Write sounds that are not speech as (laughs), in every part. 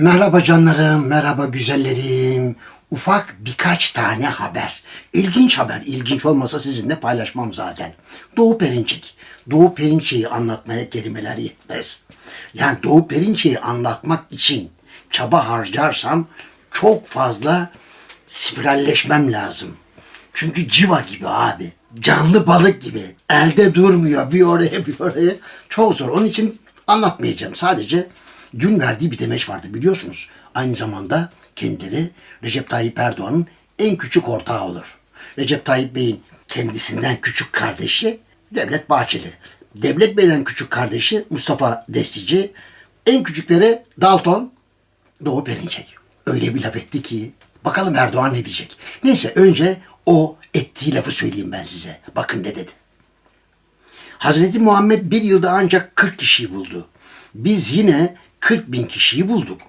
Merhaba canlarım, merhaba güzellerim. Ufak birkaç tane haber. İlginç haber, ilginç olmasa sizinle paylaşmam zaten. Doğu Perinçek. Doğu Perinçek'i anlatmaya kelimeler yetmez. Yani Doğu Perinçek'i anlatmak için çaba harcarsam çok fazla spiralleşmem lazım. Çünkü civa gibi abi. Canlı balık gibi. Elde durmuyor bir oraya bir oraya. Çok zor. Onun için anlatmayacağım. Sadece dün verdiği bir demeç vardı biliyorsunuz. Aynı zamanda kendileri Recep Tayyip Erdoğan'ın en küçük ortağı olur. Recep Tayyip Bey'in kendisinden küçük kardeşi Devlet Bahçeli. Devlet Bey'den küçük kardeşi Mustafa Destici. En küçükleri Dalton, Doğu Perinçek. Öyle bir laf etti ki bakalım Erdoğan ne diyecek. Neyse önce o ettiği lafı söyleyeyim ben size. Bakın ne dedi. Hazreti Muhammed bir yılda ancak 40 kişiyi buldu. Biz yine 40 bin kişiyi bulduk.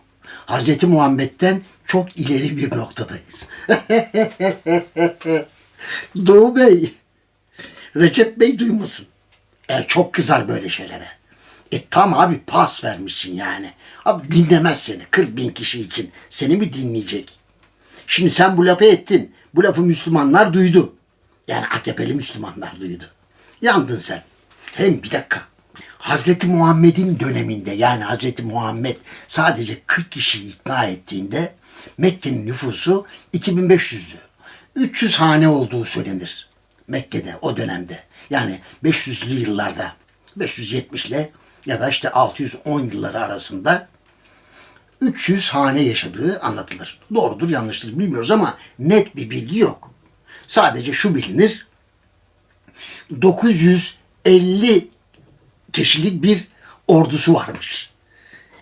Hazreti Muhammed'den çok ileri bir noktadayız. (laughs) Doğu Bey, Recep Bey duymasın. E, çok kızar böyle şeylere. E tam abi pas vermişsin yani. Abi dinlemez seni 40 bin kişi için. Seni mi dinleyecek? Şimdi sen bu lafı ettin. Bu lafı Müslümanlar duydu. Yani AKP'li Müslümanlar duydu. Yandın sen. Hem bir dakika. Hazreti Muhammed'in döneminde yani Hazreti Muhammed sadece 40 kişi ikna ettiğinde Mekke'nin nüfusu 2500'dü. 300 hane olduğu söylenir. Mekke'de o dönemde. Yani 500'lü yıllarda 570 ile ya da işte 610 yılları arasında 300 hane yaşadığı anlatılır. Doğrudur yanlıştır bilmiyoruz ama net bir bilgi yok. Sadece şu bilinir. 950 kişilik bir ordusu varmış.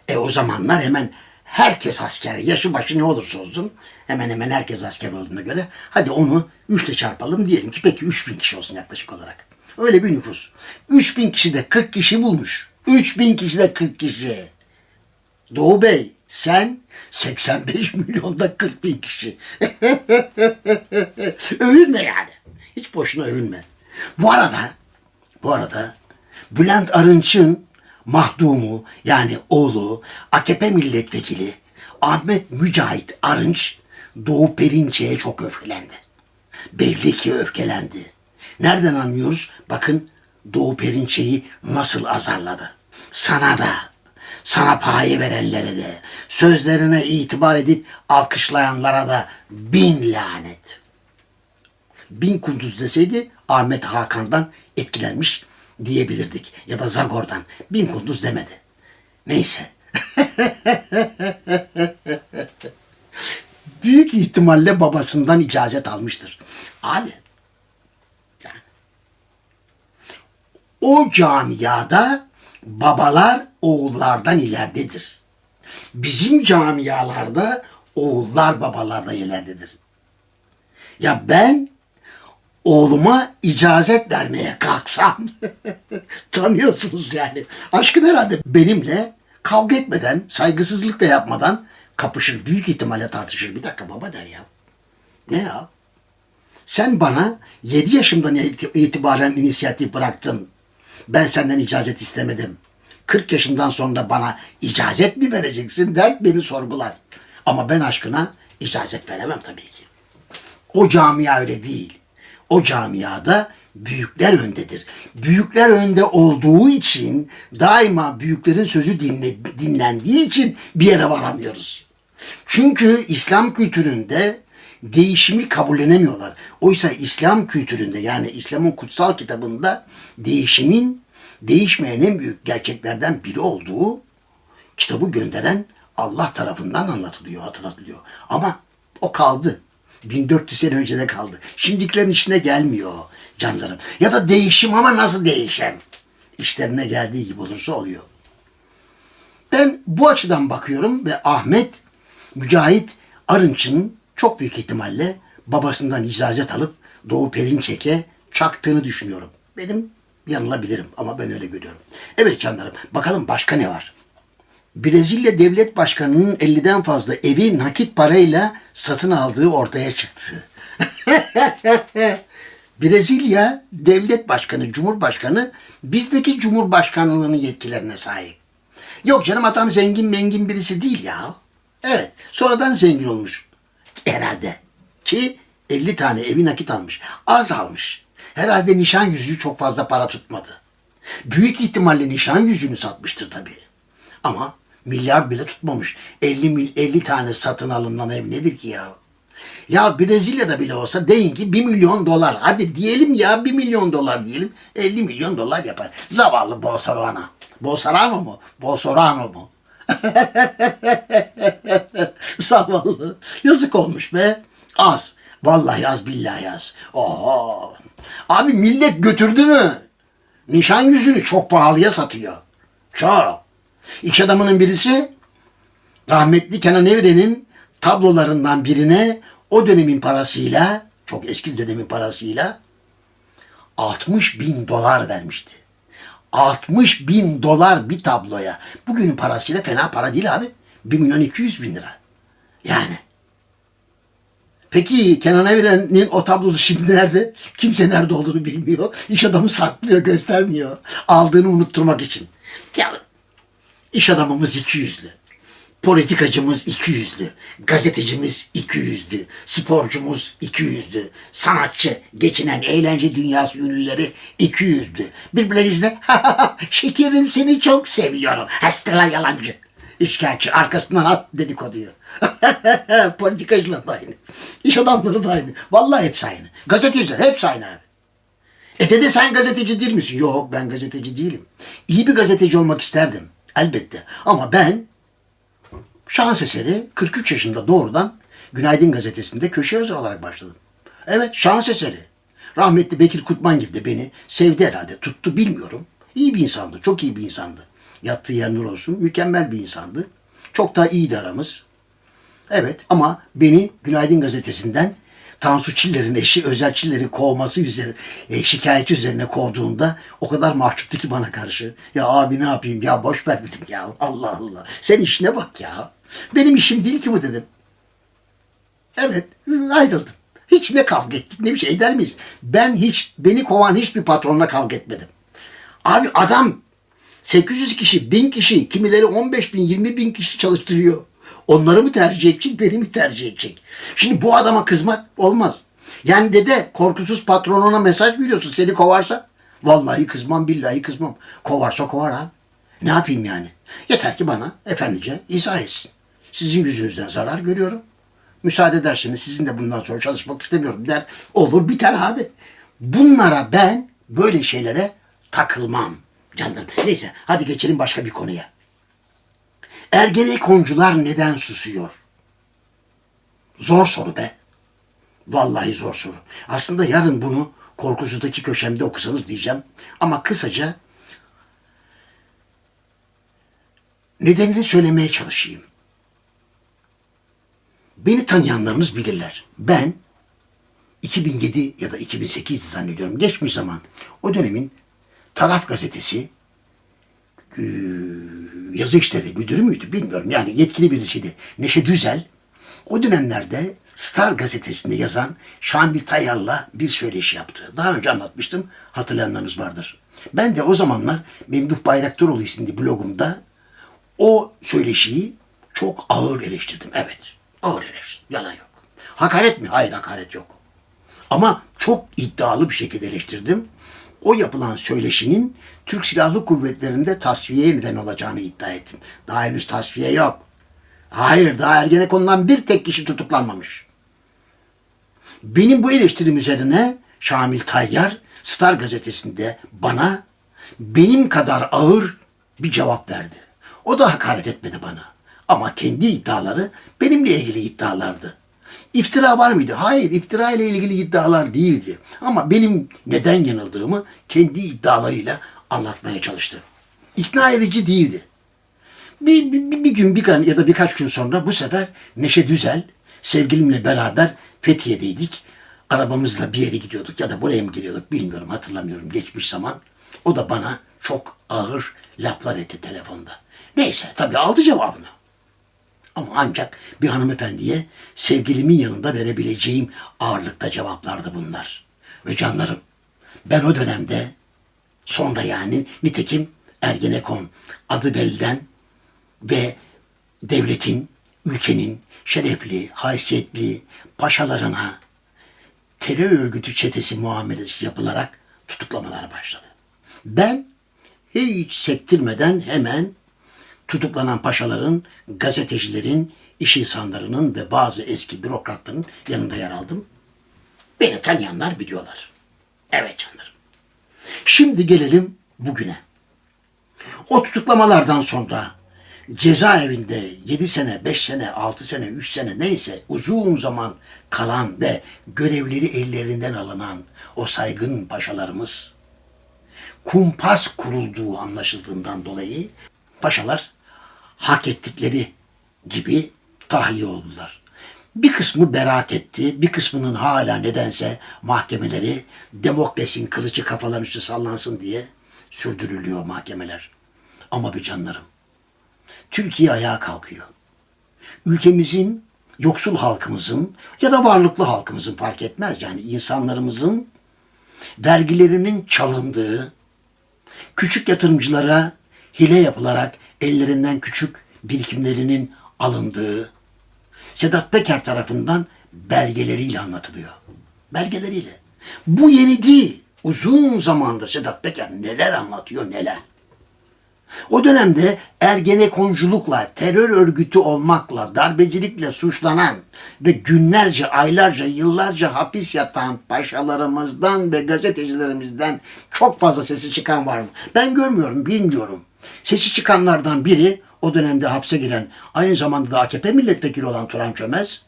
E o zamanlar hemen herkes asker, yaşı başı ne olursa olsun hemen hemen herkes asker olduğuna göre hadi onu 3 ile çarpalım diyelim ki peki 3000 kişi olsun yaklaşık olarak. Öyle bir nüfus. 3000 kişi de 40 kişi bulmuş. 3000 kişi de 40 kişi. Doğu Bey sen 85 (laughs) milyonda 40 bin kişi. (laughs) övünme yani. Hiç boşuna övünme. Bu arada bu arada Bülent Arınç'ın mahdumu yani oğlu AKP milletvekili Ahmet Mücahit Arınç Doğu Perinçek'e çok öfkelendi. Belli ki öfkelendi. Nereden anlıyoruz? Bakın Doğu Perinçek'i nasıl azarladı. Sana da, sana paye verenlere de, sözlerine itibar edip alkışlayanlara da bin lanet. Bin kunduz deseydi Ahmet Hakan'dan etkilenmiş diyebilirdik. Ya da Zagor'dan. Bin kunduz demedi. Neyse. (laughs) Büyük ihtimalle babasından icazet almıştır. Abi. O camiada babalar oğullardan ileridedir. Bizim camialarda oğullar babalardan ileridedir. Ya ben oğluma icazet vermeye kalksam (laughs) tanıyorsunuz yani. Aşkın herhalde benimle kavga etmeden, saygısızlık da yapmadan kapışır. Büyük ihtimalle tartışır. Bir dakika baba der ya. Ne ya? Sen bana 7 yaşımdan iti- itibaren inisiyatif bıraktın. Ben senden icazet istemedim. 40 yaşından sonra bana icazet mi vereceksin der beni sorgular. Ama ben aşkına icazet veremem tabii ki. O camia öyle değil. O camiada büyükler öndedir. Büyükler önde olduğu için daima büyüklerin sözü dinle, dinlendiği için bir yere varamıyoruz. Çünkü İslam kültüründe değişimi kabullenemiyorlar. Oysa İslam kültüründe yani İslam'ın kutsal kitabında değişimin değişmeyen en büyük gerçeklerden biri olduğu kitabı gönderen Allah tarafından anlatılıyor, hatırlatılıyor. Ama o kaldı. 1400 sene önce de kaldı. Şimdikilerin içine gelmiyor canlarım. Ya da değişim ama nasıl değişim? İşlerine geldiği gibi olursa oluyor. Ben bu açıdan bakıyorum ve Ahmet Mücahit Arınç'ın çok büyük ihtimalle babasından icazet alıp Doğu Perinçek'e çaktığını düşünüyorum. Benim yanılabilirim ama ben öyle görüyorum. Evet canlarım bakalım başka ne var? Brezilya Devlet Başkanı'nın 50'den fazla evi nakit parayla satın aldığı ortaya çıktı. (laughs) Brezilya Devlet Başkanı, Cumhurbaşkanı bizdeki Cumhurbaşkanlığının yetkilerine sahip. Yok canım adam zengin mengin birisi değil ya. Evet. Sonradan zengin olmuş. Herhalde. Ki 50 tane evi nakit almış. Az almış. Herhalde nişan yüzüğü çok fazla para tutmadı. Büyük ihtimalle nişan yüzüğünü satmıştır tabii. Ama milyar bile tutmamış. 50 mil 50 tane satın alınan ev nedir ki ya? Ya Brezilya'da bile olsa deyin ki 1 milyon dolar. Hadi diyelim ya 1 milyon dolar diyelim. 50 milyon dolar yapar. Zavallı Bolsonaro. Bolsonaro mu? Bolsonaro mu? (laughs) Zavallı. Yazık olmuş be. Az. Vallahi az billahi az. Oo. Abi millet götürdü mü? Nişan yüzünü çok pahalıya satıyor. Çok. İş adamının birisi rahmetli Kenan Evren'in tablolarından birine o dönemin parasıyla, çok eski dönemin parasıyla 60 bin dolar vermişti. 60 bin dolar bir tabloya. Bugünün parasıyla fena para değil abi. 1 milyon 200 bin lira. Yani. Peki Kenan Evren'in o tablosu şimdi nerede? Kimse nerede olduğunu bilmiyor. İş adamı saklıyor, göstermiyor. Aldığını unutturmak için. Ya iş adamımız iki yüzlü. Politikacımız iki yüzlü, gazetecimiz iki yüzlü, sporcumuz iki yüzlü, sanatçı, geçinen eğlence dünyası ünlüleri iki yüzlü. Birbirleri yüzüne (laughs) şekerim seni çok seviyorum. Hastala yalancı. İşkence arkasından at dedikoduyu. (laughs) Politikacılar da aynı. İş adamları da aynı. Vallahi hepsi aynı. Gazeteciler hepsi aynı abi. E dede sen gazeteci değil misin? Yok ben gazeteci değilim. İyi bir gazeteci olmak isterdim. Elbette. Ama ben şans eseri 43 yaşında doğrudan Günaydın gazetesinde köşe yazar olarak başladım. Evet şans eseri. Rahmetli Bekir Kutmangil de beni sevdi herhalde. Tuttu bilmiyorum. İyi bir insandı. Çok iyi bir insandı. Yattığı yer nur olsun. Mükemmel bir insandı. Çok daha iyiydi aramız. Evet ama beni Günaydın gazetesinden Tansu Çiller'in eşi Özel Çiller'i kovması üzerine, e, şikayeti üzerine kovduğunda o kadar mahcuptu ki bana karşı. Ya abi ne yapayım ya boş ver dedim ya. Allah Allah. Sen işine bak ya. Benim işim değil ki bu dedim. Evet ayrıldım. Hiç ne kavga ettik ne bir şey eder miyiz? Ben hiç beni kovan hiçbir patronla kavga etmedim. Abi adam 800 kişi, 1000 kişi, kimileri 15 bin, 20 bin kişi çalıştırıyor. Onları mı tercih edecek, beni mi tercih edecek? Şimdi bu adama kızmak olmaz. Yani dede korkusuz patronuna mesaj veriyorsun seni kovarsa. Vallahi kızmam, billahi kızmam. Kovarsa kovar ha. Ne yapayım yani? Yeter ki bana efendice izah etsin. Sizin yüzünüzden zarar görüyorum. Müsaade ederseniz sizin de bundan sonra çalışmak istemiyorum der. Olur biter abi. Bunlara ben böyle şeylere takılmam canlarım. Neyse hadi geçelim başka bir konuya. Ergenekoncular neden susuyor? Zor soru be. Vallahi zor soru. Aslında yarın bunu korkusuzdaki köşemde okusanız diyeceğim. Ama kısaca nedenini söylemeye çalışayım. Beni tanıyanlarınız bilirler. Ben 2007 ya da 2008 zannediyorum geçmiş zaman o dönemin Taraf gazetesi yazı işleri müdürü müydü bilmiyorum. Yani yetkili birisiydi. Neşe Düzel o dönemlerde Star gazetesinde yazan Şamil Tayyar'la bir söyleşi yaptı. Daha önce anlatmıştım. Hatırlayanlarınız vardır. Ben de o zamanlar Memduh Bayraktaroğlu isimli blogumda o söyleşiyi çok ağır eleştirdim. Evet. Ağır eleştirdim. Yalan yok. Hakaret mi? Hayır hakaret yok. Ama çok iddialı bir şekilde eleştirdim. O yapılan söyleşinin Türk Silahlı Kuvvetleri'nde tasfiyeye neden olacağını iddia ettim. Daha henüz tasfiye yok. Hayır daha Ergenekon'dan bir tek kişi tutuklanmamış. Benim bu eleştirim üzerine Şamil Tayyar Star gazetesinde bana benim kadar ağır bir cevap verdi. O da hakaret etmedi bana. Ama kendi iddiaları benimle ilgili iddialardı. İftira var mıydı? Hayır, iftira ile ilgili iddialar değildi. Ama benim neden yanıldığımı kendi iddialarıyla anlatmaya çalıştı. İkna edici değildi. Bir, bir, bir gün bir ya da birkaç gün sonra bu sefer Neşe Düzel sevgilimle beraber Fethiye'deydik. Arabamızla bir yere gidiyorduk ya da buraya mı giriyorduk bilmiyorum hatırlamıyorum geçmiş zaman. O da bana çok ağır laflar etti telefonda. Neyse tabii aldı cevabını. Ama ancak bir hanımefendiye sevgilimin yanında verebileceğim ağırlıkta cevaplardı bunlar. Ve canlarım ben o dönemde sonra yani nitekim Ergenekon adı verilen ve devletin ülkenin şerefli, haysiyetli paşalarına terör örgütü çetesi muamelesi yapılarak tutuklamalar başladı. Ben hiç sektirmeden hemen tutuklanan paşaların, gazetecilerin, iş insanlarının ve bazı eski bürokratların yanında yer aldım. Beni tanıyanlar biliyorlar. Evet canlarım. Şimdi gelelim bugüne. O tutuklamalardan sonra cezaevinde 7 sene, 5 sene, 6 sene, 3 sene neyse uzun zaman kalan ve görevleri ellerinden alınan o saygın paşalarımız kumpas kurulduğu anlaşıldığından dolayı paşalar hak ettikleri gibi tahliye oldular. Bir kısmı beraat etti, bir kısmının hala nedense mahkemeleri demokrasinin kılıcı kafaların üstü sallansın diye sürdürülüyor mahkemeler. Ama bir canlarım, Türkiye ayağa kalkıyor. Ülkemizin, yoksul halkımızın ya da varlıklı halkımızın fark etmez yani insanlarımızın vergilerinin çalındığı, küçük yatırımcılara hile yapılarak ellerinden küçük birikimlerinin alındığı Sedat Peker tarafından belgeleriyle anlatılıyor. Belgeleriyle. Bu yeni değil. Uzun zamandır Sedat Peker neler anlatıyor neler. O dönemde ergenekonculukla, terör örgütü olmakla, darbecilikle suçlanan ve günlerce, aylarca, yıllarca hapis yatan paşalarımızdan ve gazetecilerimizden çok fazla sesi çıkan var. Ben görmüyorum, bilmiyorum. Sesi çıkanlardan biri o dönemde hapse giren, aynı zamanda da AKP milletvekili olan Turan Çömez.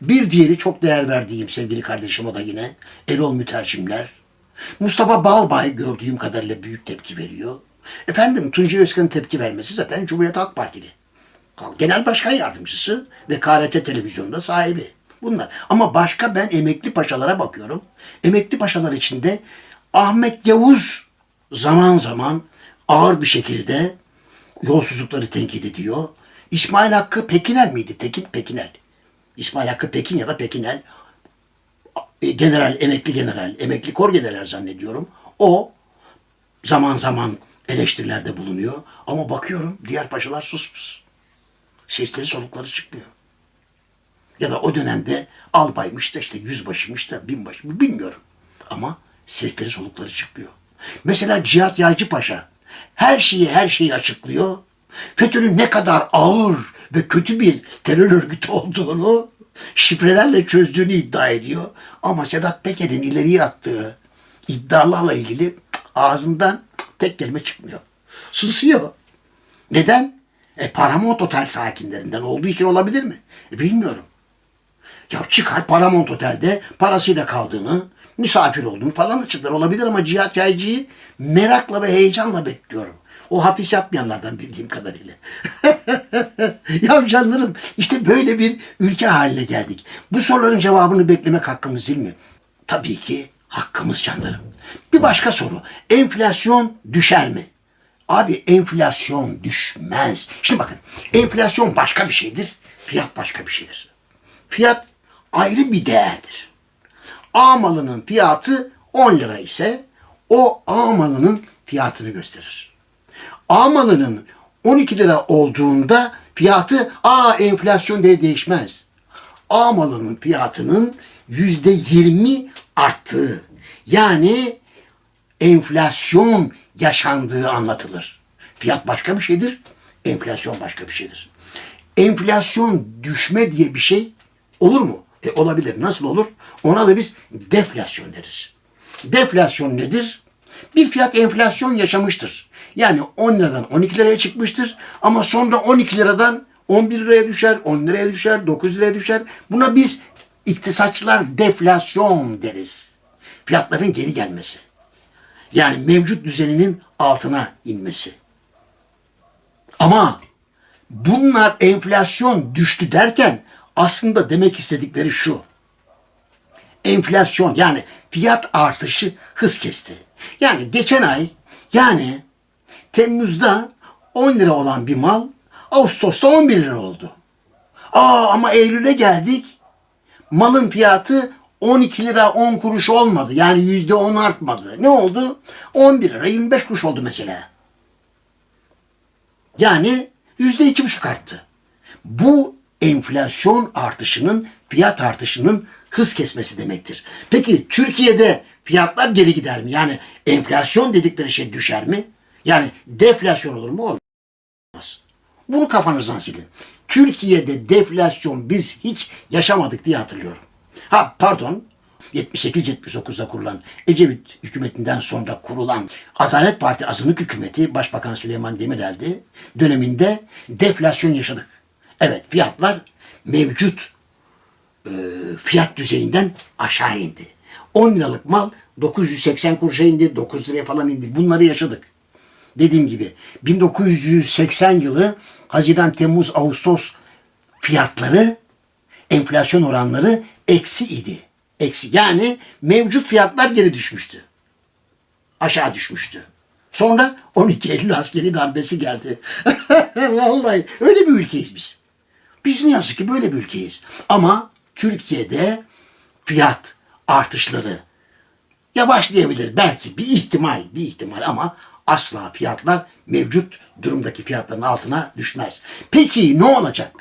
Bir diğeri çok değer verdiğim sevgili kardeşim o da yine Erol Mütercimler. Mustafa Balbay gördüğüm kadarıyla büyük tepki veriyor. Efendim Tuncay Özkan'ın tepki vermesi zaten Cumhuriyet Halk Partili. Genel Başkan Yardımcısı ve KRT Televizyonu'nda sahibi. Bunlar. Ama başka ben emekli paşalara bakıyorum. Emekli paşalar içinde Ahmet Yavuz zaman zaman ağır bir şekilde yolsuzlukları tenkit ediyor. İsmail Hakkı Pekinel miydi? Tekin Pekinel. İsmail Hakkı Pekin ya da Pekinel e, general, emekli general, emekli kor general zannediyorum. O zaman zaman eleştirilerde bulunuyor. Ama bakıyorum diğer paşalar susmuş. Sesleri solukları çıkmıyor. Ya da o dönemde albaymış da işte yüzbaşıymış da binbaşı bilmiyorum. Ama sesleri solukları çıkmıyor. Mesela Cihat Yaycı Paşa her şeyi her şeyi açıklıyor. FETÖ'nün ne kadar ağır ve kötü bir terör örgütü olduğunu şifrelerle çözdüğünü iddia ediyor. Ama Sedat Peker'in ileriye attığı iddialarla ilgili ağzından tek kelime çıkmıyor. Susuyor. Neden? E Paramount Otel sakinlerinden olduğu için olabilir mi? E, bilmiyorum. Ya çıkar Paramount Otel'de parasıyla kaldığını, misafir olduğunu falan açıklar olabilir ama Cihat Yaycı'yı merakla ve heyecanla bekliyorum. O hapis yatmayanlardan bildiğim kadarıyla. (laughs) ya canlarım işte böyle bir ülke haline geldik. Bu soruların cevabını beklemek hakkımız değil mi? Tabii ki hakkımız canlarım. Bir başka soru. Enflasyon düşer mi? Abi enflasyon düşmez. Şimdi bakın enflasyon başka bir şeydir. Fiyat başka bir şeydir. Fiyat ayrı bir değerdir. A malının fiyatı 10 lira ise o A malının fiyatını gösterir. A malının 12 lira olduğunda fiyatı A enflasyon diye değişmez. A malının fiyatının yüzde 20 arttığı yani enflasyon yaşandığı anlatılır. Fiyat başka bir şeydir, enflasyon başka bir şeydir. Enflasyon düşme diye bir şey olur mu? E, olabilir. Nasıl olur? Ona da biz deflasyon deriz. Deflasyon nedir? Bir fiyat enflasyon yaşamıştır. Yani 10 liradan 12 liraya çıkmıştır ama sonra 12 liradan 11 liraya düşer, 10 liraya düşer, 9 liraya düşer. Buna biz iktisatçılar deflasyon deriz. Fiyatların geri gelmesi. Yani mevcut düzeninin altına inmesi. Ama bunlar enflasyon düştü derken aslında demek istedikleri şu. Enflasyon yani fiyat artışı hız kesti. Yani geçen ay yani Temmuz'da 10 lira olan bir mal Ağustos'ta 11 lira oldu. Aa ama Eylül'e geldik. Malın fiyatı 12 lira 10 kuruş olmadı. Yani yüzde 10 artmadı. Ne oldu? 11 lira 25 kuruş oldu mesela. Yani yüzde iki buçuk arttı. Bu enflasyon artışının, fiyat artışının hız kesmesi demektir. Peki Türkiye'de fiyatlar geri gider mi? Yani enflasyon dedikleri şey düşer mi? Yani deflasyon olur mu? Olmaz. Bunu kafanızdan silin. Türkiye'de deflasyon biz hiç yaşamadık diye hatırlıyorum. Ha pardon 78-79'da kurulan Ecevit hükümetinden sonra kurulan Adalet Parti azınlık hükümeti Başbakan Süleyman Demirel'di. Döneminde deflasyon yaşadık. Evet fiyatlar mevcut e, fiyat düzeyinden aşağı indi. 10 liralık mal 980 kuruşa indi, 9 liraya falan indi. Bunları yaşadık. Dediğim gibi 1980 yılı Haziran, Temmuz, Ağustos fiyatları enflasyon oranları eksi idi. Eksi yani mevcut fiyatlar geri düşmüştü. Aşağı düşmüştü. Sonra 12 Eylül askeri darbesi geldi. (laughs) Vallahi öyle bir ülkeyiz biz. Biz ne yazık ki böyle bir ülkeyiz. Ama Türkiye'de fiyat artışları yavaşlayabilir belki bir ihtimal bir ihtimal ama asla fiyatlar mevcut durumdaki fiyatların altına düşmez. Peki ne olacak?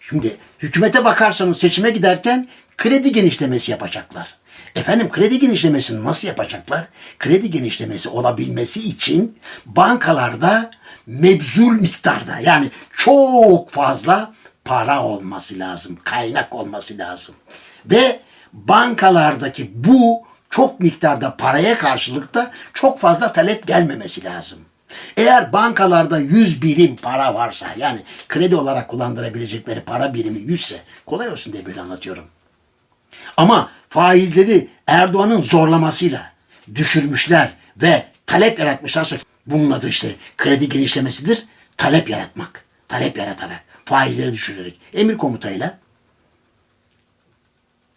Şimdi hükümete bakarsanız seçime giderken kredi genişlemesi yapacaklar. Efendim kredi genişlemesini nasıl yapacaklar? Kredi genişlemesi olabilmesi için bankalarda mebzul miktarda yani çok fazla para olması lazım, kaynak olması lazım. Ve bankalardaki bu çok miktarda paraya karşılık da çok fazla talep gelmemesi lazım. Eğer bankalarda 100 birim para varsa yani kredi olarak kullandırabilecekleri para birimi 100 ise kolay olsun diye böyle anlatıyorum. Ama faizleri Erdoğan'ın zorlamasıyla düşürmüşler ve talep yaratmışlarsa bunun adı işte kredi genişlemesidir. Talep yaratmak. Talep yaratarak, faizleri düşürerek, emir komutayla.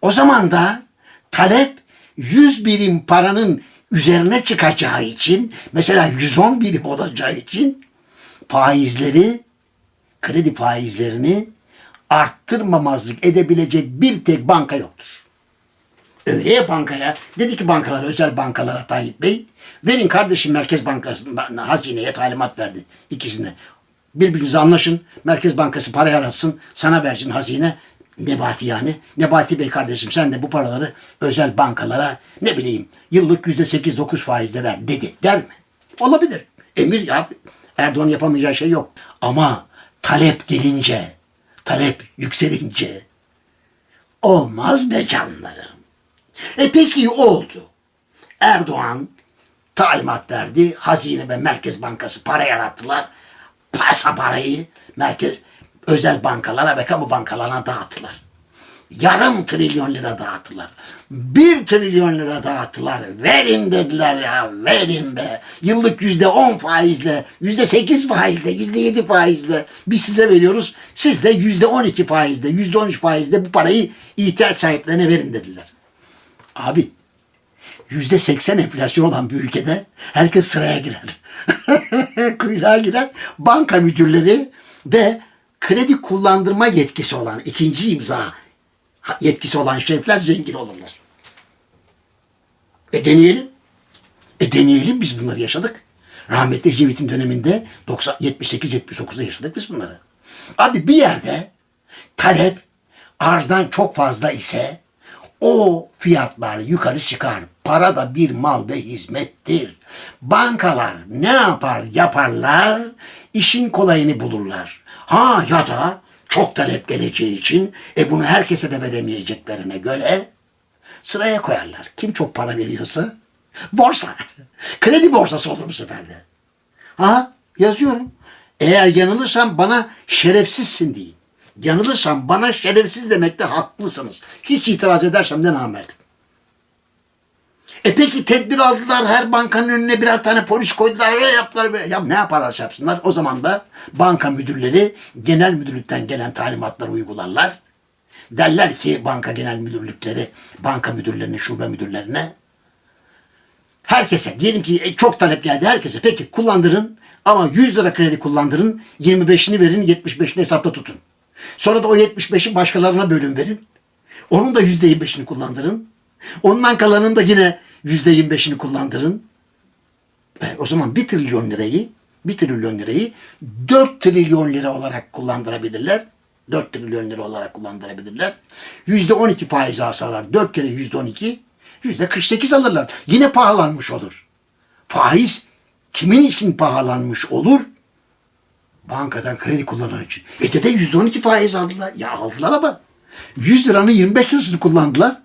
O zaman da talep 100 birim paranın üzerine çıkacağı için mesela 110 birim olacağı için faizleri kredi faizlerini arttırmamazlık edebilecek bir tek banka yoktur. Öyle ya bankaya dedi ki bankalara özel bankalara Tayyip Bey verin kardeşim Merkez Bankası'na hazineye talimat verdi ikisine. Birbirinize anlaşın. Merkez Bankası para yaratsın. Sana versin hazine. Nebati yani. Nebati Bey kardeşim sen de bu paraları özel bankalara ne bileyim yıllık yüzde sekiz dokuz faizle ver dedi. Der mi? Olabilir. Emir ya Erdoğan yapamayacağı şey yok. Ama talep gelince, talep yükselince olmaz be canlarım. E peki oldu. Erdoğan talimat verdi. Hazine ve Merkez Bankası para yarattılar. Pasa parayı merkez özel bankalara ve kamu bankalarına dağıttılar. Yarım trilyon lira dağıttılar. Bir trilyon lira dağıttılar. Verin dediler ya verin be. Yıllık yüzde on faizle, yüzde sekiz faizle, yüzde yedi faizle biz size veriyoruz. Siz de yüzde on iki faizle, yüzde on üç faizle bu parayı ihtiyaç sahiplerine verin dediler. Abi yüzde seksen enflasyon olan bir ülkede herkes sıraya girer. (laughs) Kuyruğa girer. Banka müdürleri ve kredi kullandırma yetkisi olan ikinci imza yetkisi olan şefler zengin olurlar. E deneyelim. E deneyelim biz bunları yaşadık. Rahmetli Ecevit'in döneminde 78-79'da yaşadık biz bunları. Abi bir yerde talep arzdan çok fazla ise o fiyatlar yukarı çıkar. Para da bir mal ve hizmettir. Bankalar ne yapar yaparlar? işin kolayını bulurlar. Ha ya da çok talep geleceği için e bunu herkese de veremeyeceklerine göre sıraya koyarlar. Kim çok para veriyorsa borsa. (laughs) Kredi borsası olur bu sefer de. Ha yazıyorum. Eğer yanılırsam bana şerefsizsin deyin. Yanılırsam bana şerefsiz demekte haklısınız. Hiç itiraz edersem de namerdim. E peki tedbir aldılar her bankanın önüne birer tane polis koydular ve yaptılar. Ve, ya ne yaparlar yapsınlar? O zaman da banka müdürleri genel müdürlükten gelen talimatları uygularlar. Derler ki banka genel müdürlükleri, banka müdürlerine, şube müdürlerine herkese diyelim ki e, çok talep geldi herkese peki kullandırın ama 100 lira kredi kullandırın 25'ini verin 75'ini hesapta tutun. Sonra da o 75'i başkalarına bölün verin. Onun da %25'ini kullandırın. Ondan kalanın da yine %25'ini kullandırın. E, o zaman 1 trilyon lirayı 1 trilyon lirayı 4 trilyon lira olarak kullandırabilirler. 4 trilyon lira olarak kullandırabilirler. Yüzde 12 faiz alsalar 4 kere yüzde 12 yüzde 48 alırlar. Yine pahalanmış olur. Faiz kimin için pahalanmış olur? Bankadan kredi kullanan için. E dede yüzde 12 faiz aldılar. Ya aldılar ama 100 liranın 25 lirasını kullandılar.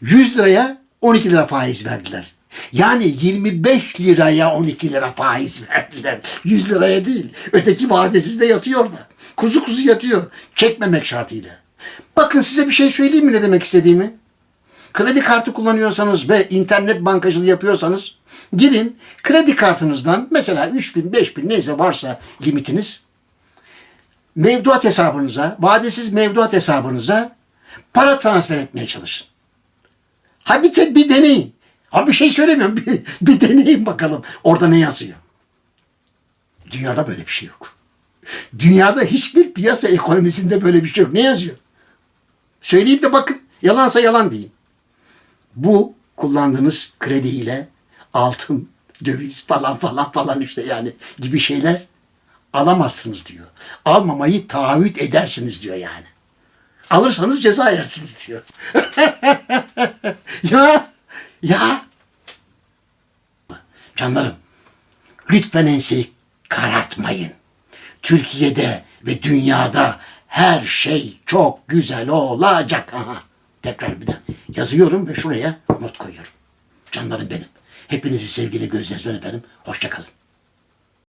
100 liraya 12 lira faiz verdiler. Yani 25 liraya 12 lira faiz verdiler. 100 liraya değil. Öteki vadesiz de yatıyor da. Kuzu kuzu yatıyor. Çekmemek şartıyla. Bakın size bir şey söyleyeyim mi ne demek istediğimi? Kredi kartı kullanıyorsanız ve internet bankacılığı yapıyorsanız girin kredi kartınızdan mesela 3000 5000 neyse varsa limitiniz mevduat hesabınıza, vadesiz mevduat hesabınıza para transfer etmeye çalışın. Ha bir, te- bir deneyin. Ha bir şey söylemiyorum. (laughs) Bir, bir deneyin bakalım. Orada ne yazıyor? Dünyada böyle bir şey yok. Dünyada hiçbir piyasa ekonomisinde böyle bir şey yok. Ne yazıyor? Söyleyeyim de bakın. Yalansa yalan deyin. Bu kullandığınız krediyle altın, döviz falan falan falan işte yani gibi şeyler alamazsınız diyor. Almamayı taahhüt edersiniz diyor yani. Alırsanız ceza yersiniz diyor. (laughs) ya ya canlarım lütfen enseyi karartmayın. Türkiye'de ve dünyada her şey çok güzel olacak. Aha. Tekrar bir daha yazıyorum ve şuraya not koyuyorum. Canlarım benim. Hepinizi sevgili gözlerinizden efendim. Hoşçakalın.